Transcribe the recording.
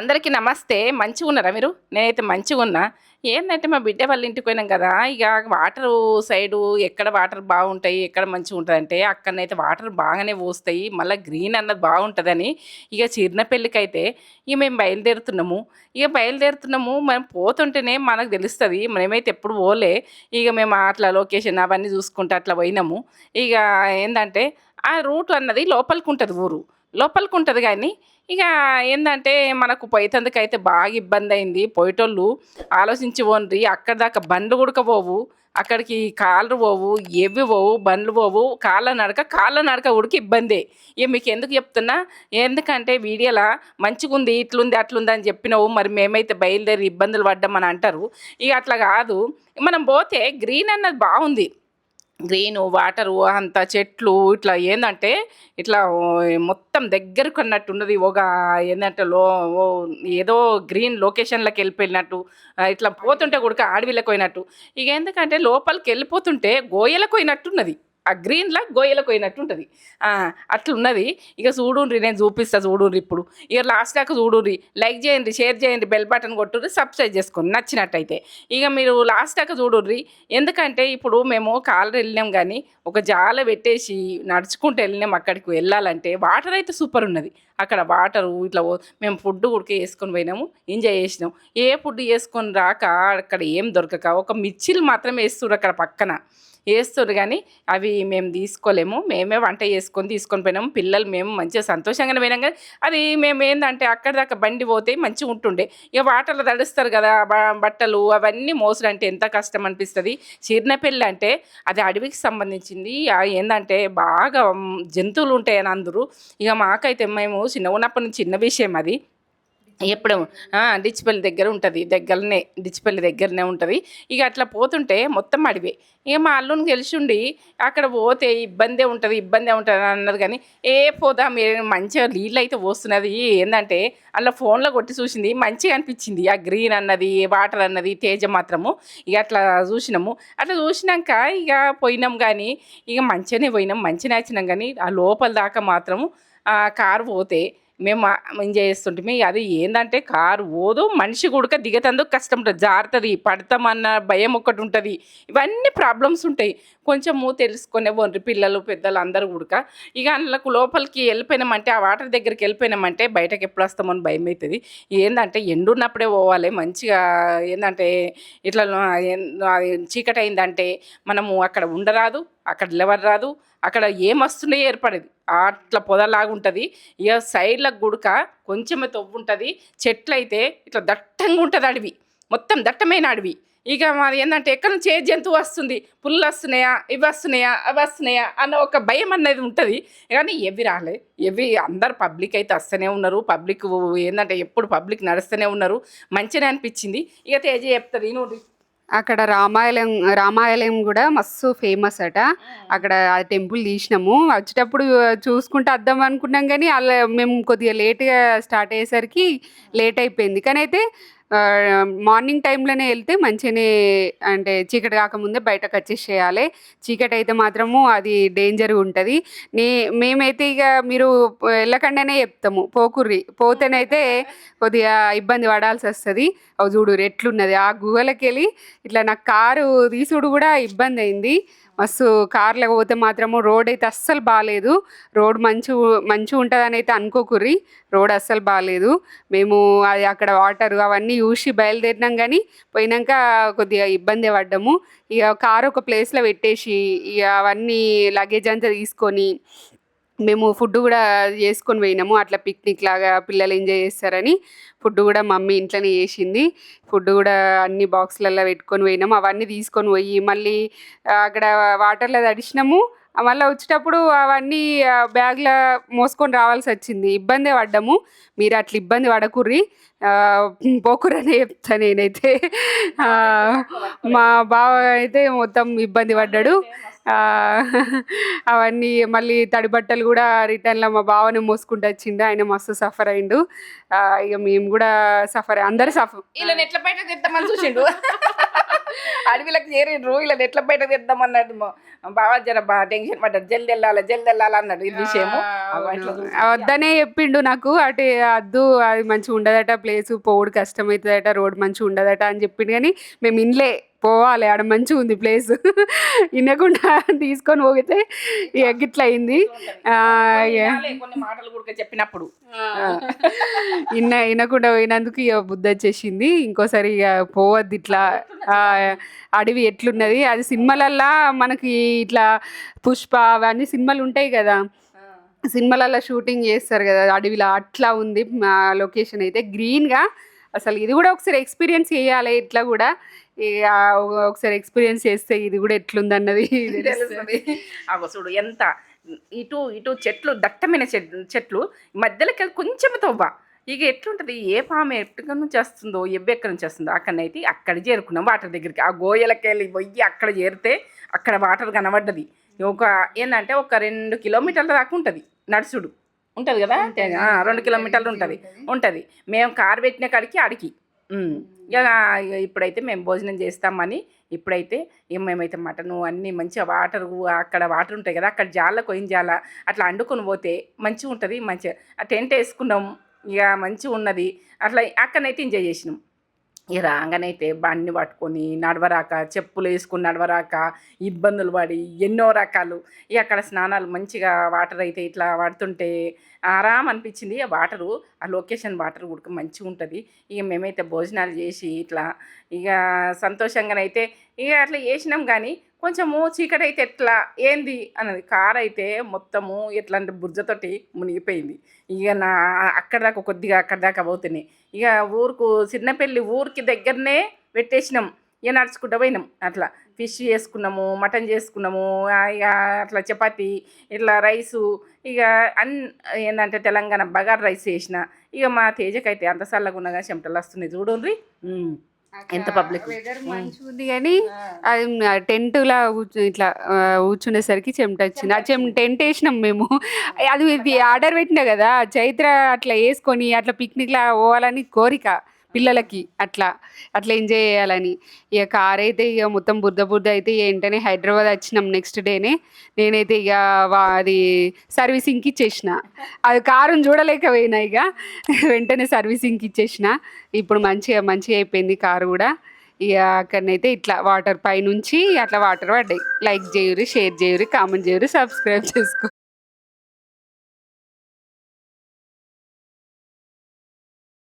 అందరికీ నమస్తే. మంచిగా ఉన్నారా మీరు? నేనైతే మంచిగా ఉన్నా ఏంటంటే మా బిడ్డ వాళ్ళ ఇంటికి పోయినాం కదా ఇక వాటర్ సైడు ఎక్కడ వాటర్ బాగుంటాయి ఎక్కడ మంచిగా ఉంటుంది అంటే అక్కడనైతే వాటర్ బాగానే పోస్తాయి మళ్ళీ గ్రీన్ అన్నది బాగుంటుందని ఇక చిన్నపెళ్ళికి అయితే ఇక మేము బయలుదేరుతున్నాము. ఇక బయలుదేరుతున్నాము మనం పోతుంటేనే మనకు తెలుస్తుంది మనమైతే ఎప్పుడు పోలే. ఇక మేము అట్లా లొకేషన్ అవన్నీ చూసుకుంటూ అట్లా పోయినాము. ఇక ఏంటంటే ఆ రూట్ అన్నది లోపలికి ఉంటుంది ఊరు. లోపలికి ఉంటుంది కానీ ఇక ఏంటంటే మనకు పోయేటందుకు అయితే బాగా ఇబ్బంది అయింది పోయేటోళ్ళు ఆలోచించి ఓన్రి అక్కడ దాకా బండ్లు ఉడకపోవు పోవు అక్కడికి కాళ్ళు పోవు ఎవి పోవు బండ్లు పోవు కాళ్ళ నడక కాళ్ళ నడక ఉడికి ఇబ్బందే. ఇక మీకు ఎందుకు చెప్తున్నా? ఎందుకంటే వీడియోలా మంచిగా ఉంది ఇట్లుంది అట్లుంది అని చెప్పినావు మరి మేమైతే బయలుదేరి ఇబ్బందులు పడ్డామని అంటారు. ఇక అట్లా కాదు. మనం పోతే గ్రీన్ అన్నది బాగుంది. గ్రీను వాటరు అంత చెట్లు ఇట్లా ఏంటంటే ఇట్లా మొత్తం దగ్గరకు అన్నట్టు ఉన్నది ఒక ఏంటంటే లో ఓ ఏదో గ్రీన్ లొకేషన్లోకి వెళ్ళిపోయినట్టు ఇట్లా పోతుంటే కూడా అడవిలకు పోయినట్టు. ఇక ఎందుకంటే లోపలికి వెళ్ళిపోతుంటే గోయలకు పోయినట్టున్నది. ఆ గ్రీన్లా గోయలకు పోయినట్టు ఉంటుంది. అట్లున్నది. ఇక చూడుండ్రి నేను చూపిస్తా చూడుండ్రి ఇప్పుడు. ఇక లాస్ట్ దాకా చూడుండ్రి. లైక్ చేయండి షేర్ చేయండి బెల్ బటన్ కొట్టుర్రి సబ్స్క్రైబ్ చేసుకోండి. నచ్చినట్టయితే. ఇక మీరు లాస్ట్ దాకా చూడుర్రి ఎందుకంటే ఇప్పుడు మేము కాలర్ వెళ్ళినాం కానీ ఒక జాల పెట్టేసి నడుచుకుంటూ వెళ్ళినాం అక్కడికి వెళ్ళాలంటే వాటర్ అయితే సూపర్ ఉన్నది. అక్కడ వాటరు ఇట్లా మేము ఫుడ్ ఉడికే వేసుకొని పోయినాము ఎంజాయ్ చేసినాం. ఏ ఫుడ్ వేసుకొని రాక అక్కడ ఏం దొరకక ఒక మిర్చిలు మాత్రమే వేస్తున్నారు అక్కడ పక్కన. వేస్తారు కానీ అవి మేము తీసుకోలేము. మేమే వంట చేసుకొని తీసుకొని పోయినాము. పిల్లలు మేము మంచిగా సంతోషంగానే పోయినాం కానీ అది మేము ఏంటంటే అక్కడ దాకా బండి పోతే మంచిగా ఉంటుండే. ఇక వాటర్లో తడుస్తారు కదా బట్టలు అవన్నీ మోసడం అంటే ఎంత కష్టం అనిపిస్తుంది. చిన్నపిల్లి అంటే అది అడవికి సంబంధించింది. ఏంటంటే బాగా జంతువులు ఉంటాయని అందరూ. ఇక మాకైతే మేము చిన్న ఉన్నప్పటి నుంచి చిన్న విషయం అది. ఎప్పుడు డిచ్చిపల్లి దగ్గర ఉంటుంది. దగ్గరనే డిచ్చిపల్లి దగ్గరనే ఉంటుంది. ఇక అట్లా పోతుంటే మొత్తం అడివే. ఇక మా అల్లుని గెలిచిండి అక్కడ పోతే ఇబ్బందే ఉంటుంది ఇబ్బందే ఉంటుంది అన్నారు కానీ ఏ పోదా మీరు మంచిగా నీళ్ళు అయితే పోస్తున్నది ఏంటంటే అలా ఫోన్లో కొట్టి చూసింది మంచిగా అనిపించింది. ఆ గ్రీన్ అన్నది వాటర్ అన్నది తేజ మాత్రము. ఇక అట్లా చూసినాము. అట్లా చూసినాక ఇక పోయినాం కానీ ఇక మంచిగానే పోయినాం మంచిగా వచ్చినాం కానీ ఆ లోపల దాకా మాత్రము ఆ కారు పోతే మేము ఎంజాయ్ చేస్తుంటే అది ఏంటంటే కారు ఓదు మనిషి కూడా దిగతందుకు కష్టం ఉంటుంది జారుతుంది పడతామన్న భయం ఒకటి ఉంటుంది. ఇవన్నీ ప్రాబ్లమ్స్ ఉంటాయి. కొంచెము తెలుసుకునే వండ్రి పిల్లలు పెద్దలు అందరూ కూడక ఇక అందులోకి లోపలికి వెళ్ళిపోయినామంటే ఆ వాటర్ దగ్గరికి వెళ్ళిపోయినామంటే బయటకు ఎప్పుడు వస్తామని భయం అవుతుంది ఏంటంటే ఎండున్నప్పుడే పోవాలి. మంచిగా ఏంటంటే ఇట్లా చీకటి అయిందంటే మనము అక్కడ ఉండరాదు అక్కడ నిలవరాదు అక్కడ ఏం వస్తున్నాయో ఏర్పడేది. అట్లా పొదలాగా ఉంటుంది. ఇక సైడ్లకు గుడక కొంచెమే తవ్వు ఉంటుంది. చెట్లు అయితే ఇట్లా దట్టంగా ఉంటుంది అడవి. మొత్తం దట్టమైన అడవి. ఇక మాది ఏంటంటే ఎక్కడ నుంచి ఏ జంతువు వస్తుంది? పుల్లు వస్తున్నాయా ఇవి వస్తున్నాయా అవి వస్తున్నాయా అన్న ఒక భయం అనేది ఉంటుంది. కానీ ఎవి రాలే. ఎవి అందరు పబ్లిక్ అయితే వస్తూనే ఉన్నారు. పబ్లిక్ ఏంటంటే ఎప్పుడు పబ్లిక్ నడుస్తూనే ఉన్నారు. మంచిగా అనిపించింది. ఇక తేజ చెప్తుంది నువ్వు అక్కడ రామాలయం రామాలయం కూడా మస్తు ఫేమస్ అట. అక్కడ ఆ టెంపుల్ తీసినాము. వచ్చేటప్పుడు చూసుకుంటూ వద్దాం అనుకున్నాం కానీ అలా మేము కొద్దిగా లేట్గా స్టార్ట్ అయ్యేసరికి లేట్ అయిపోయింది. కానీ అయితే మార్నింగ్ టైంలోనే వెళ్తే మంచిగానే అంటే చీకటి కాకముందే బయటకు వచ్చేసేయాలి. చీకటి అయితే మాత్రము అది డేంజర్ ఉంటుంది. నే మేమైతే ఇక మీరు వెళ్ళకుండానే చెప్తాము పోకుర్రి. పోతేనైతే కొద్దిగా ఇబ్బంది పడాల్సి వస్తుంది. అవి చూడు ఎట్లున్నది. ఆ గుహలకి వెళ్ళి ఇట్లా నాకు కారు తీసుడు కూడా ఇబ్బంది అయింది. మస్తు కార్లో పోతే మాత్రము రోడ్ అయితే అస్సలు బాగాలేదు రోడ్ మంచి మంచిగా ఉంటుందని అయితే అనుకోకుర్రి. రోడ్ అస్సలు బాగాలేదు మేము అది అక్కడ వాటర్ అవన్నీ చూసి బయలుదేరినాం కానీ పోయినాక కొద్దిగా ఇబ్బంది పడ్డాము. ఇక కారు ఒక ప్లేస్లో పెట్టేసి ఇక అవన్నీ లగేజ్ అంతా తీసుకొని మేము ఫుడ్ కూడా చేసుకొని పోయినాము. అట్లా పిక్నిక్ లాగా పిల్లలు ఎంజాయ్ చేస్తారని ఫుడ్ కూడా మమ్మీ ఇంట్లోనే చేసింది. ఫుడ్ కూడా అన్ని బాక్స్లలో పెట్టుకొని పోయినాము. అవన్నీ తీసుకొని పోయి మళ్ళీ అక్కడ వాటర్లో తడిచినాము మళ్ళీ వచ్చేటప్పుడు అవన్నీ బ్యాగ్లో మోసుకొని రావాల్సి వచ్చింది. ఇబ్బంది పడ్డాము. మీరు అట్లా ఇబ్బంది పడకుర్రి. పోకురనే చెప్తా నేనైతే. మా బావ అయితే మొత్తం ఇబ్బంది పడ్డాడు. అవన్నీ మళ్ళీ తడి బట్టలు కూడా రిటర్న్లో మా బావని మోసుకుంటూ వచ్చిండు. ఆయన మస్తు సఫర్ అయిండు. ఇక మేము కూడా సఫర్. అందరు సఫర్ ఇలా ఎట్లా బయట చూసిండు? అడవిలకు చేరిండ్రు ఇలా ఎట్ల బయట తెద్దామన్నాడు బాగా జర బాగా టెన్షన్ పడ్డాడు. జల్ది వెళ్ళాలి జల్ది వెళ్ళాలి అన్నాడు విషయము. అట్లా చూసి వద్దనే చెప్పిండు నాకు అటు అద్దు అది మంచిగా ఉండదట ప్లేస్ పోవుడు కష్టమవుతుందట రోడ్ మంచిగా ఉండదట అని చెప్పిండు. కానీ మేము ఇన్లే పోవాలి ఆడ మంచిగా ఉంది ప్లేస్. వినకుండా తీసుకొని పోగితే అయింది. మాటలు కూడా చెప్పినప్పుడు. ఇన్న వినకుండా పోయినందుకు ఇక బుద్ధి వచ్చేసింది. ఇంకోసారి ఇక పోవద్దు ఇట్లా. అడవి ఎట్లున్నది? అది సినిమాలల్లా మనకి ఇట్లా పుష్ప అవన్నీ సినిమాలు ఉంటాయి కదా. సినిమాలలో షూటింగ్ చేస్తారు కదా అడవిలో అట్లా ఉంది మా లొకేషన్ అయితే. గ్రీన్గా అసలు ఇది కూడా ఒకసారి ఎక్స్పీరియన్స్ చేయాలి ఇట్లా కూడా. ఒకసారి ఎక్స్పీరియన్స్ చేస్తే ఇది కూడా ఎట్లుందన్నది చూడు ఎంత ఇటు ఇటు చెట్లు దట్టమైన చెట్- చెట్లు మధ్యలోకి కొంచెం తవ్వ. ఇక ఎట్లుంటది? ఏ పాము ఎక్కడి నుంచి వస్తుందో ఎవ్వ ఎక్కడి నుంచి వస్తుందో అక్కడనైతే అక్కడ చేరుకున్నాం వాటర్ దగ్గరికి. ఆ గోయలకి వెళ్ళి పోయి అక్కడ చేరితే అక్కడ వాటర్ కనబడ్డది. ఒక ఏంటంటే ఒక రెండు కిలోమీటర్ల దాకా ఉంటుంది నడుచుడు. ఉంటుంది కదా? రెండు కిలోమీటర్లు ఉంటుంది. ఉంటుంది. మేము కారు పెట్టిన కాడికి అడికి ఇక ఇక ఇప్పుడైతే మేము భోజనం చేస్తామని ఇప్పుడైతే మేమైతే మటను అన్నీ మంచిగా వాటర్ అక్కడ వాటర్ ఉంటాయి కదా అక్కడ జాల కొయిన జాల అట్లా అండుకొని పోతే మంచిగా ఉంటుంది మంచిగా. టెంట్ వేసుకున్నాం. ఇక మంచిగా ఉన్నది. అట్లా అక్కడనైతే ఎంజాయ్ చేసినాం. ఇక రాగానైతే బండి పట్టుకొని నడవరాక చెప్పులు వేసుకొని నడవరాక ఇబ్బందులు పడి ఎన్నో రకాలు. ఇక అక్కడ స్నానాలు మంచిగా వాటర్ అయితే ఇట్లా పడుతుంటే ఆరాం అనిపించింది ఆ వాటరు? ఆ లొకేషన్ వాటర్ ఉడక మంచిగా ఉంటుంది. ఇక మేమైతే భోజనాలు చేసి ఇట్లా ఇక సంతోషంగానైతే ఇక అట్లా చేసినాం కానీ కొంచెము చీకటి అయితే ఎట్లా? ఏంది? అన్నది. కార్ అయితే మొత్తము ఎట్లా అంటే బుర్జతోటి మునిగిపోయింది. ఇక నా అక్కడ దాకా కొద్దిగా అక్కడ దాకా పోతున్నాయి ఇక ఊరుకు చిన్నపల్లి ఊరికి దగ్గరనే పెట్టేసినాం. ఇక నడుచుకుంటూ పోయినాం. అట్లా ఫిష్ చేసుకున్నాము మటన్ చేసుకున్నాము ఇక అట్లా చపాతి ఇట్లా రైసు ఇక అన్ ఏంటంటే తెలంగాణ బగార్ రైస్ చేసిన. ఇక మా తేజకైతే అంత చల్లగా ఉన్నగా చెమటలు వస్తున్నాయి. చూడండి ఎంత. వెదర్ మంచిగా ఉంది కానీ అది టెంట్ లా ఇట్లా కూర్చునేసరికి చెమట వచ్చింది. ఆ చెమ టెంట్ వేసినాం మేము. అది ఆర్డర్ పెట్టినా కదా చైత్ర అట్లా వేసుకొని అట్లా పిక్నిక్ లా పోవాలని కోరిక. పిల్లలకి అట్లా అట్లా ఎంజాయ్ చేయాలని. ఇక కార్ అయితే ఇక మొత్తం బుర్ద బుర్ద అయితే వెంటనే హైదరాబాద్ వచ్చినాం నెక్స్ట్ డేనే నేనైతే ఇక వా- అది సర్వీసింగ్కి ఇచ్చేసిన. అది కారుని చూడలేకపోయినా ఇక. వెంటనే సర్వీసింగ్కి ఇచ్చేసిన. ఇప్పుడు మంచిగా మంచిగా అయిపోయింది కారు కూడా. ఇక అక్కడనైతే ఇట్లా వాటర్ పైనుంచి అట్లా వాటర్ పడ్డాయి. లైక్ చేయురి షేర్ చేయురి కామెంట్ చేయురి సబ్స్క్రైబ్ చేసుకో.